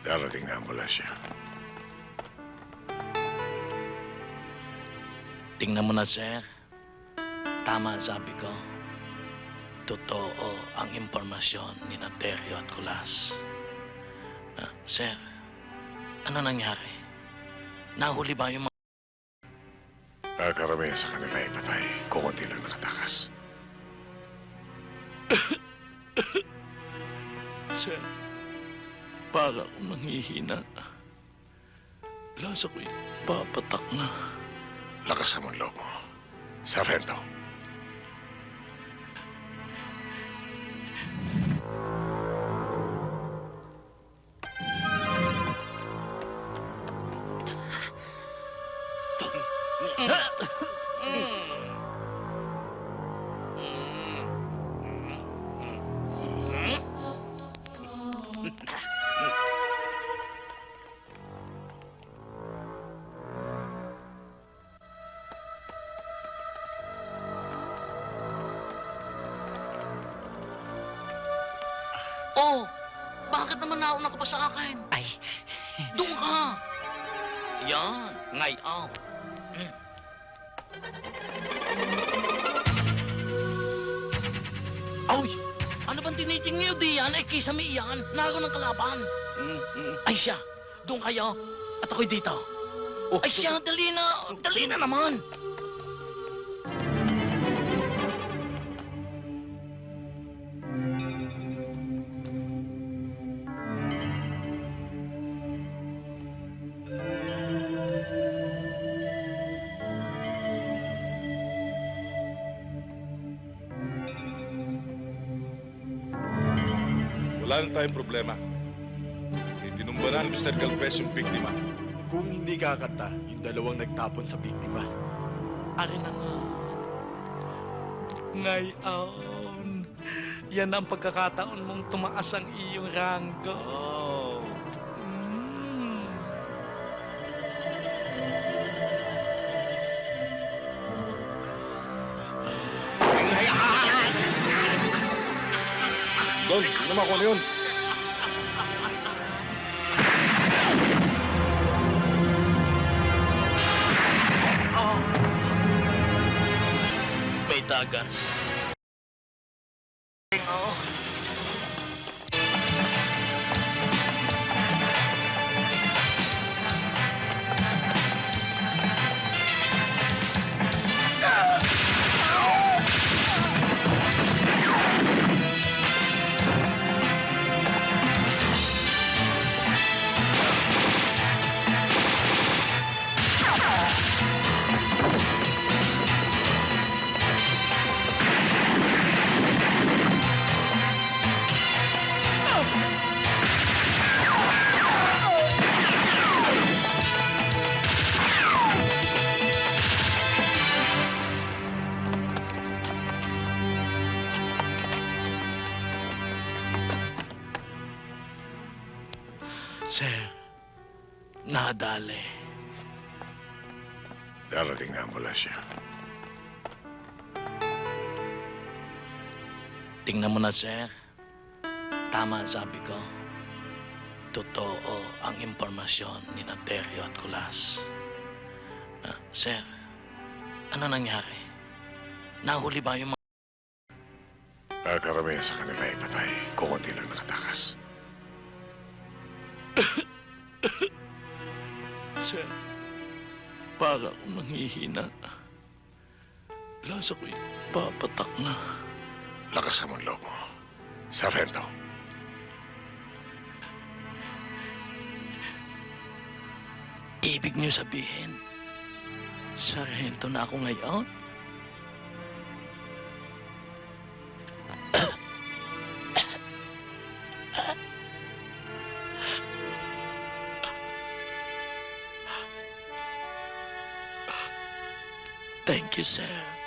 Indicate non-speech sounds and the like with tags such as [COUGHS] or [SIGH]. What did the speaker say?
Darating na ambulansya. Tingnan mo na, sir. Tama ang sabi ko. Totoo ang impormasyon ni Naterio at Kulas. Ah, sir, ano nangyari? Nahuli ba yung mga... Ang karamihan sa kanila ay patay. Kukunti lang nakatakas. [COUGHS] Sir, para akong nanghihina. Lasa ko'y papatak na. Lakas mo ang loob mo. Sarento. [LAUGHS] Oh, bakit naman nauna ka pa sa akin? Ay, Doon ka! Yan, ngayon. Ay, ano bang tinitingin niyo diyan? Ay, kisame iyan. Naro ng kalaban. Ay siya, doon kayo. At ako'y dito. Ay siya, dali na. Dali na naman. Wala na tayong problema. Itinumba na ni Mr. Galvez yung biktima. Kung hindi kakanta, yung dalawang nagtapon sa biktima. Ari na nga. Ngayon, yan ang pagkakataon mong tumaas ang iyong ranggo. Don, ano naman kung ano yun? May tagas. Sir, nadali. Darating na ambulansya. Tingnan mo na, sir. Tama ang sabi ko. Totoo ang impormasyon ni Naterio at Kulas. Ah, sir, ano nangyari? Nahuli ba yung mga... Ang karamihan sa kanila ay patay. Kukunti lang nakatakas. Sir, para akong nanghihina. Lasa ko'y papatak na. Lakas ang loob mo. Sarento. Ibig niyo sabihin, sarhento na ako ngayon? Thank you, sir.